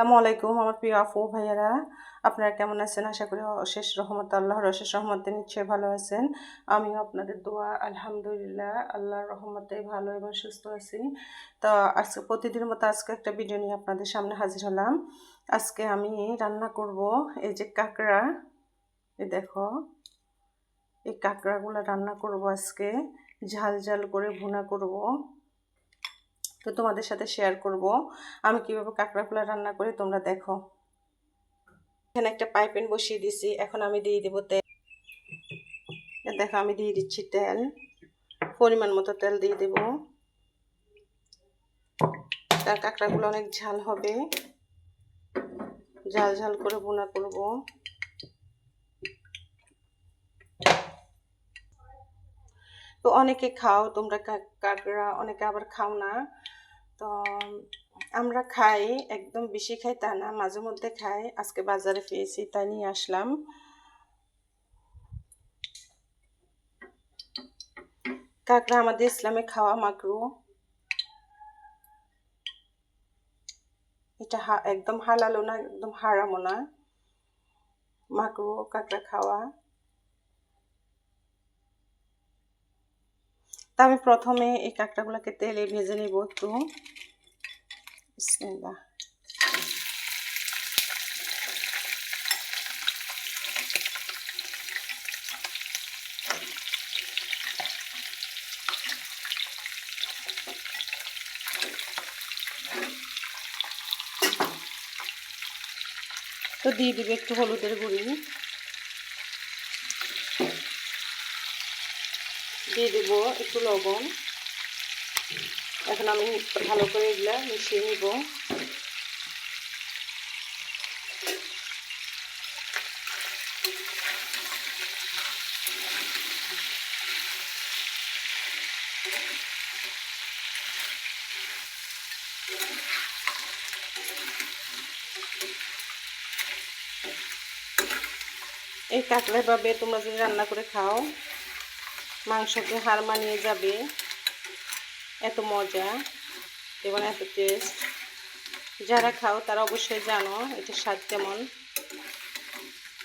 আসসালামু আলাইকুম আমার প্রিয় আপু ভাইয়ারা। আপনারা কেমন আছেন? আশা করি অশেষ রহমত, আল্লাহর অশেষ রহমতে নিশ্চয়ই ভালো আছেন। আমিও আপনাদের দোয়া, আলহামদুলিল্লাহ, আল্লাহর রহমতে ভালো এবং সুস্থ আছি। তো আজকে প্রতিদিনের মতো আজকে একটা ভিডিও নিয়ে আপনাদের সামনে হাজির হলাম। আজকে আমি রান্না করব এই যে কাঁকড়া। এই দেখো, এই কাঁকড়াগুলো রান্না করব আজকে। ঝাল ঝাল করে ভুনা করব। তো তোমাদের সাথে শেয়ার করব। আমি কীভাবে কাঁকড়াগুলো রান্না করি, তোমরা দেখো। এখানে একটা পাইপেন বসিয়ে দিছি, এখন আমি দিয়ে দেবো তেল। দেখো, আমি দিয়ে দিচ্ছি তেল। পরিমাণ মতো তেল দিয়ে দেব। তার কাঁকড়াগুলো অনেক ঝাল হবে। ঝাল ঝাল করে বোনা করব। তো অনেকে খাও, তোমরা কাঁকড়া অনেকে আবার খাও না। তো, আমরা খাই, একদম বেশি খাই তা না, মাঝে মধ্যে খাই। আজকে বাজারে পেয়েছি তাই নিয়ে আসলাম। কাঁকড়া আমাদের ইসলামে খাওয়া মাকরু। এটা একদম হালালো না, একদম হারামো না। মাকরু, কাঁকড়া খাওয়া। তা আমি প্রথমে এই কাঁকড়াগুলোকে তেলে ভেজে নিব একটু। তো দিয়ে দিবে একটু হলুদের গুঁড়ি। দিয়ে দেবো একটু লবণ। এখন আমি ভালো করে এগুলা মিশিয়ে নিব। এই কাঁকড়া ভাবে তোমরা যদি রান্না করে খাও মাংসকে হার মানিয়ে যাবে। এত মজা এবং এত টেস্ট যারা খাও তারা অবশ্যই জানো এটা স্বাদ কেমন।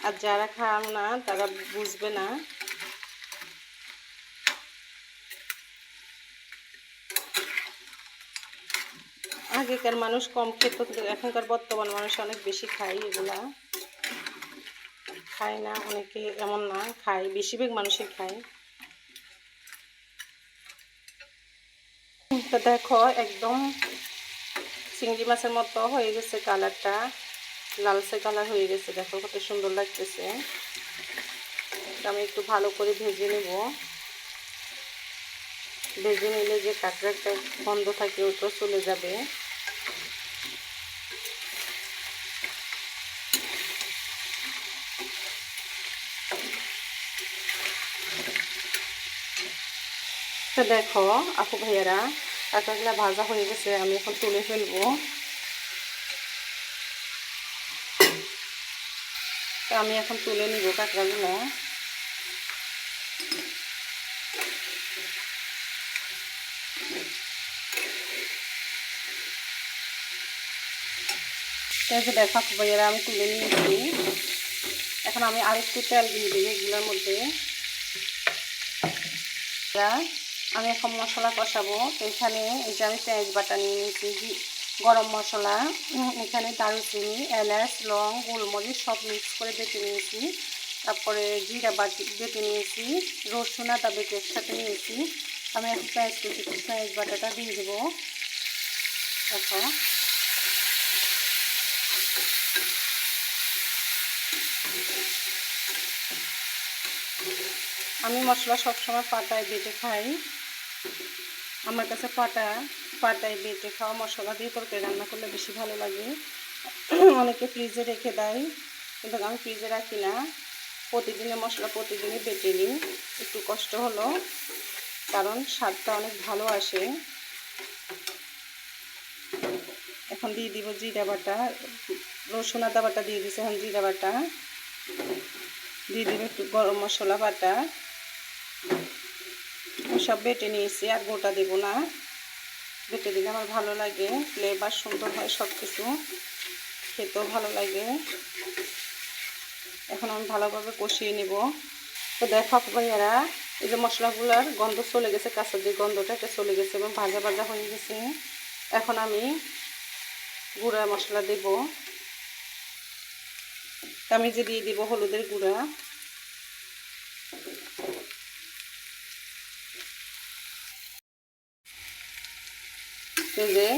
আর যারা খাও না, তারা বুঝবে না। আগেকার মানুষ কম খেত এখনকার বর্তমান মানুষ অনেক বেশি খায় এগুলা। খায় না, অনেকে এমন না, খায়, বেশিরভাগ মানুষই খায়। তো দেখো, একদম চিংড়ি মাছের মতো হয়ে গেছে কালারটা। লালসে কালার হয়ে গেছে, দেখো কত সুন্দর লাগতেছে। আমি একটু ভালো করে ভেজে নেব। ভেজে নিলে যে কাঁকড়াটা বন্ধ থাকে, ওটা চলে যাবে। তো দেখো, আপু ভাইয়ারা কাঁকড়াগুলো ভাজা হয়ে গেছে, আমি এখন তুলে ফেলব। আমি এখন তুলে নিব কাঁকড়াগুলো। দেখো আমি তুলে নিয়েছি। এখন আমি আরেকটু তেল দিয়ে দিই এগুলোর মধ্যে। আমি এখন মশলা কষাবো। এখানে এই যে আমি পেঁয়াজ বাটা নিয়ে নিয়েছি গরম মশলা এখানে দারুচিনি, এলাচ, লং, গোলমরিচ সব মিক্স করে বেটে নিয়েছি। তারপরে জিরা বাটি বেটে নিয়েছি, রসুন, আদা বেটে একসাথে নিয়েছি। আমি এখন পেঁয়াজ পেঁয়াজ বাটাটা দিয়ে দেবো। দেখো। আমি মশলা সবসময় পাটায় বেটে খাই। আমার কাছে পাটা, পাটায় বেটে খাওয়া মশলা দিয়ে তরকারি রান্না করলে বেশি ভালো লাগে। অনেকে ফ্রিজে রেখে দেয়, কিন্তু আমি ফ্রিজে রাখি না। প্রতিদিনে মশলা প্রতিদিনই বেটে নিই। একটু কষ্ট হলো, কারণ স্বাদটা অনেক ভালো আসে। এখন দিয়ে দিব জিরা বাটা, রসুন আদা বাটা দিয়ে দিছে, এখন জিরা বাটা। দিয়ে দিব একটু গরম মশলা বাটা। সব বেটে নিয়েছি, আর গোটা দেব না। বেটে দিলে আমার ভালো লাগে ফ্লেভার সুন্দর হয় সব কিছু খেতেও ভালো লাগে। এখন আমি ভালোভাবে কষিয়ে নিব। তো দেখো ভাইয়ারা, এই যে মশলাগুলোর গন্ধ চলে গেছে, কাঁচা যে গন্ধটা, এটা চলে গেছে এবং ভাজা ভাজা হয়ে গেছে। এখন আমি গুঁড়া মশলা দেব। আমি যে দিয়ে দিব হলুদের গুঁড়া। এই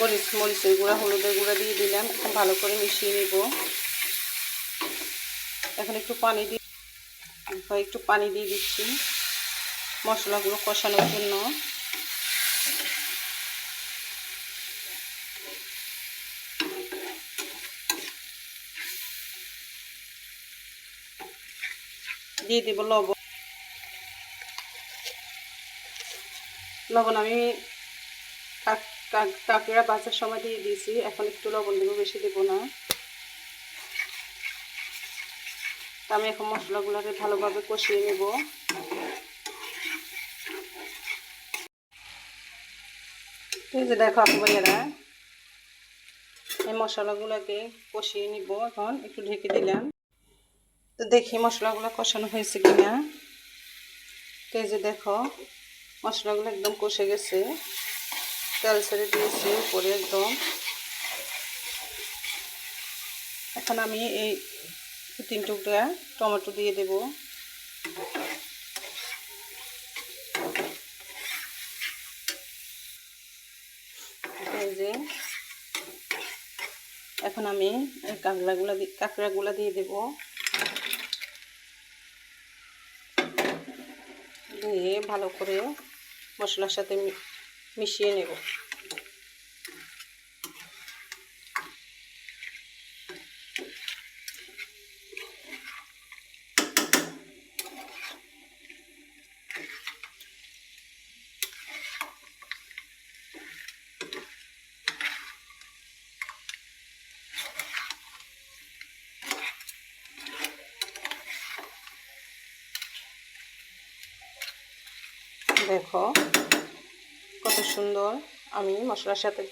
মরিচ, মরিচের গুঁড়া, হলুদের গুঁড়া দিয়ে দিলাম। এখন ভালো করে মিশিয়ে নিব। এখন একটু পানি দিয়ে একটু পানি দিয়ে দিচ্ছি মশলাগুলো কষানোর জন্য। দিয়ে দিব লবণ। লবণ আমি কাঁকড়া বাজার সময় দিয়ে দিয়েছি। এখন একটু লবণ দেবো, বেশি দেবো না। আমি এখন মশলাগুলোকে ভালোভাবে কষিয়ে নেব। এই যে দেখো আপু ভাইয়ারা, এই মশলাগুলোকে কষিয়ে নিব এখন, একটু ঢেকে দিলাম। তো দেখি মশলাগুলো কষানো হয়েছে কিনা। তো এই যে দেখো, মশলাগুলো একদম কষে গেছে। তেল ছেড়ে দিয়েছি উপরে একদম এখন আমি এই তিন টুকরা টমেটো দিয়ে দেব। এখন আমি কাঁকড়াগুলো কাঁকড়াগুলো দিয়ে দেব। দিয়ে ভালো করে মশলার সাথে মিশিয়ে নেব। দেখো কত সুন্দর। আমি মশলার সাথে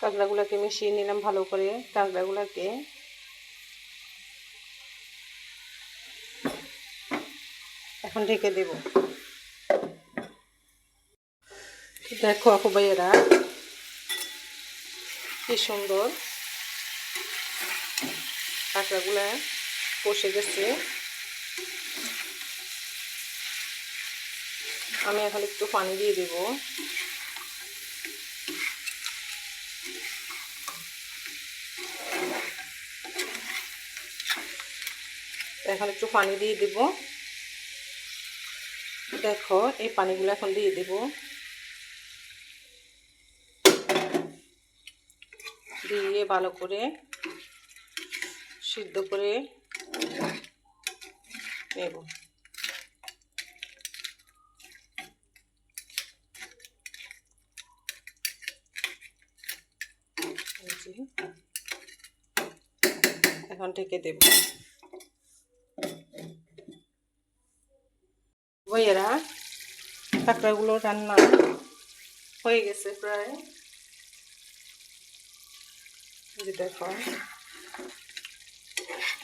কাঁকড়াগুলোকে মিশিয়ে নিলাম ভালো করে। কাঁকড়াগুলোকে এখন ঢেকে দেব। দেখো আপু ভাইয়েরা, কি সুন্দর কাঁকড়াগুলা কষে গেছে। আমি এখন একটু পানি দিয়ে দেব। এখন একটু পানি দিয়ে দেব। দেখো, এই পানিগুলো এখন দিয়ে দেব। দিয়ে ভালো করে সিদ্ধ করে নেব। এখন ঢেকে দেব। বইয়েরা, কাঁকড়াগুলো রান্না হয়ে গেছে প্রায়। যে দেখো,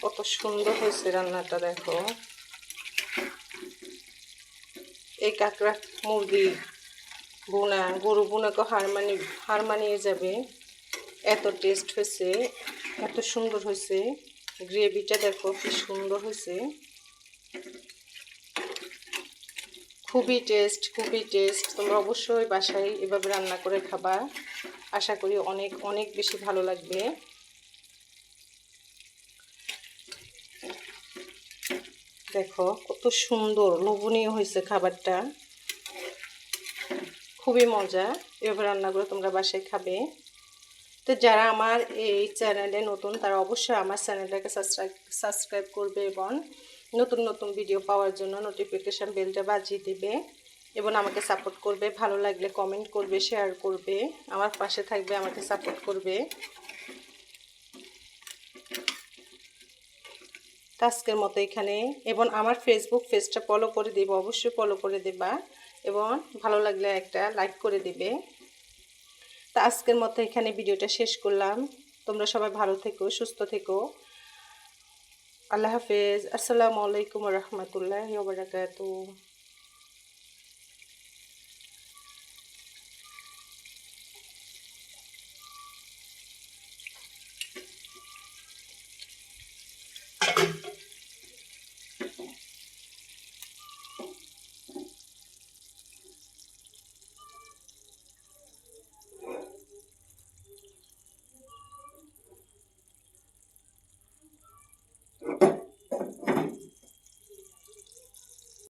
কত সুন্দর হয়েছে রান্নাটা, দেখো। এই কাঁকড়া মুরগি বোনা, গরু বোনাকে হার মানি, হার যাবে। এত টেস্ট হয়েছে, এত সুন্দর হয়েছে। গ্রেভিটা দেখো কি সুন্দর হয়েছে। খুবই টেস্ট খুবই টেস্ট তোমরা অবশ্যই বাসায় এভাবে রান্না করে খাবা। আশা করি অনেক অনেক বেশি ভালো লাগবে। দেখো কত সুন্দর, লোভনীয় হয়েছে খাবারটা। খুবই মজা। এভাবে রান্না করে তোমরা বাসায় খাবে। তো যারা আমার এই চ্যানেলে নতুন, তারা অবশ্যই আমার চ্যানেলটাকে সাবস্ক্রাইব সাবস্ক্রাইব করবে এবং নতুন নতুন ভিডিও পাওয়ার জন্য নোটিফিকেশান বেলটা বাজিয়ে দেবে এবং আমাকে সাপোর্ট করবে। ভালো লাগলে কমেন্ট করবে শেয়ার করবে, আমার পাশে থাকবে, আমাকে সাপোর্ট করবে। আজকের মতো এখানে। এবং আমার ফেসবুক পেজটা ফলো করে দেবো, অবশ্যই ফলো করে দেবা এবং ভালো লাগলে একটা লাইক করে দেবে। তা আজকের মতো এখানে ভিডিওটা শেষ করলাম। তোমরা সবাই ভালো থেকো, সুস্থ থেকো। আল্লাহ হাফেজ। আসসালামু আলাইকুম রহমতুল্লাহ বারাকাতু